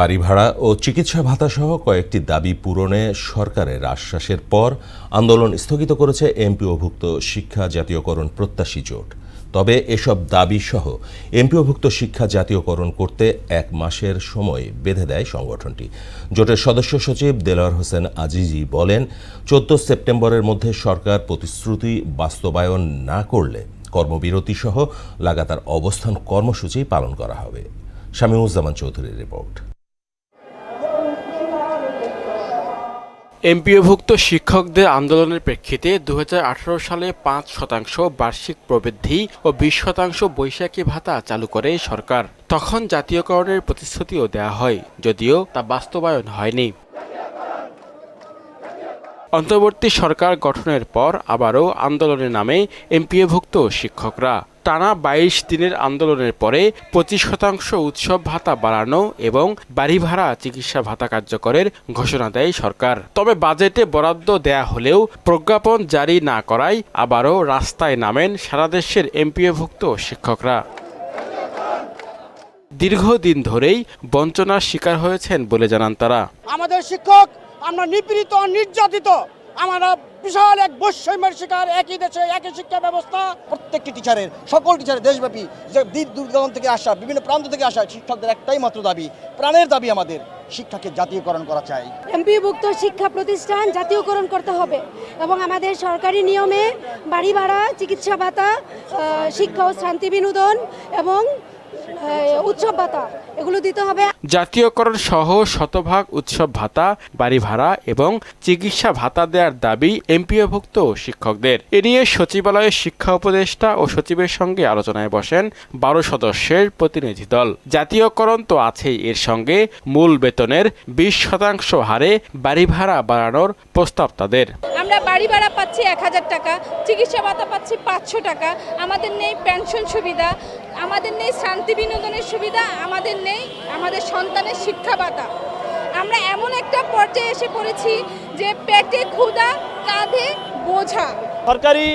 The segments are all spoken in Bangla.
বাড়ি ভাড়া ও চিকিৎসা ভাতাসহ কয়েকটি দাবি পূরণে সরকারের আশ্বাসের পর আন্দোলন স্থগিত করেছে এমপিওভুক্ত শিক্ষা জাতীয়করণ প্রত্যাশী জোট। তবে এসব দাবি সহ এমপিওভুক্ত শিক্ষা জাতীয়করণ করতে এক মাসের সময় বেঁধে দেয় সংগঠনটি। জোটের সদস্য সচিব দেলোয়ার হোসেন আজিজি বলেন, চোদ্দ সেপ্টেম্বরের মধ্যে সরকার প্রতিশ্রুতি বাস্তবায়ন না করলে কর্মবিরতি সহ লাগাতার অবস্থান কর্মসূচি পালন করা হবে। শামীমুজ্জামান চৌধুরীর রিপোর্ট। এমপিওভুক্ত শিক্ষকদের আন্দোলনের প্রেক্ষিতে দু হাজার আঠারো সালে পাঁচ শতাংশ বার্ষিক প্রবৃদ্ধি ও বিশ শতাংশ বৈশাখী ভাতা চালু করে সরকার। তখন জাতীয়করণের প্রতিশ্রুতিও দেওয়া হয়, যদিও তা বাস্তবায়ন হয়নি। অন্তর্বর্তী সরকার গঠনের পর আবারও আন্দোলনের নামে এমপিওভুক্ত শিক্ষকরা। টানা বাইশ দিনের আন্দোলনের পরে পঁচিশ শতাংশ উৎসব ভাতা বাড়ানো এবং বাড়ি ভাড়া চিকিৎসা ভাতা কার্যকরের ঘোষণা দেয় সরকার। তবে বাজেটে বরাদ্দ দেয়া হলেও প্রজ্ঞাপন জারি না করায় আবারও রাস্তায় নামেন সারা দেশের এমপিওভুক্ত শিক্ষকরা। দীর্ঘদিন ধরেই বঞ্চনার শিকার হয়েছেন বলে জানান তারা। আমাদের শিক্ষক, আমরা নিপীড়িত, নির্যাতিত, আমরা বিশাল এক বৈষম্যের শিকার, একই দেশে একই শিক্ষা ব্যবস্থা। প্রত্যেকটি টিচারের সকল টিচারের দেশব্যাপী যে দূর দুর্গম থেকে আসা, বিভিন্ন প্রান্ত থেকে আসা শিক্ষকদের একটাই মাত্র দাবি, প্রাণের দাবি আমাদের, শিক্ষাকে জাতীয়করণ করা চাই। এমপিভুক্ত শিক্ষা প্রতিষ্ঠান জাতীয়করণ করতে হবে এবং আমাদের সরকারি নিয়মে বাড়ি ভাড়া, চিকিৎসা ভাতা শিক্ষা ও শান্তি বিনোদন এবং উৎসব ভাতা, এগুলো দিতে হবে। জাতীয়করণ সহ শতভাগ উৎসব ভাতা, বাড়ি ভাড়া এবং চিকিৎসা ভাতা দেওয়ার দাবি এমপিওভুক্ত শিক্ষকদের। এ নিয়ে সচিবালয়ের শিক্ষা উপদেষ্টা ও সচিবের সঙ্গে আলোচনায় বসেন বারো সদস্যের প্রতিনিধি দল। জাতীয়করণ তো আছেই এর সঙ্গে, মূল বেতনের বিশ শতাংশ হারে বাড়ি ভাড়া বাড়ানোর প্রস্তাব তাদের। আমরা বাড়ি ভাড়া পাচ্ছি এক হাজার টাকা, চিকিৎসা ভাতা পাচ্ছি পাঁচশো টাকা, আমাদের নেই পেনশন সুবিধা, আমাদের নেই শান্তি বিনোদনের সুবিধা, আমাদের নেই আমাদের সন্তানের শিক্ষা ভাতা। আমরা এমন একটা পর্যায়ে এসে পড়েছি যে পেটে ক্ষুধা, কাঁধে বোঝা। সরকারি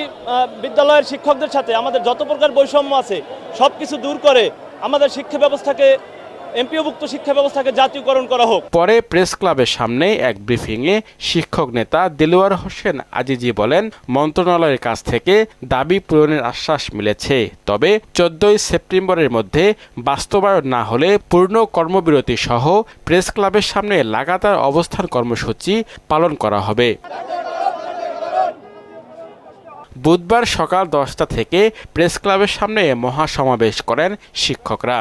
বিদ্যালয়ের শিক্ষকদের সাথে আমাদের যত প্রকার বৈষম্য আছে সব কিছু দূর করে আমাদের শিক্ষা ব্যবস্থাকে এমপিওভুক্ত শিক্ষা ব্যবস্থাকে জাতীয়করণ করা হোক। পরে প্রেস ক্লাবের সামনে এক ব্রিফিংয়ে শিক্ষক নেতা দেলোয়ার হোসেন আজিজি বলেন, মন্ত্রণালয়ের কাছ থেকে দাবি পূরণের আশ্বাস মিলেছে। তবে চোদ্দই সেপ্টেম্বরের মধ্যে বাস্তবায়ন না হলে পূর্ণ কর্মবিরতি সহ প্রেস ক্লাবের সামনে লাগাতার অবস্থান কর্মসূচি পালন করা হবে। বুধবার সকাল দশটা থেকে প্রেস ক্লাবের সামনে মহাসমাবেশ করেন শিক্ষকরা।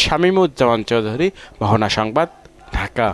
শামীমুজ্জামান চৌধুরী মহনা সংবাদ ঢাকা।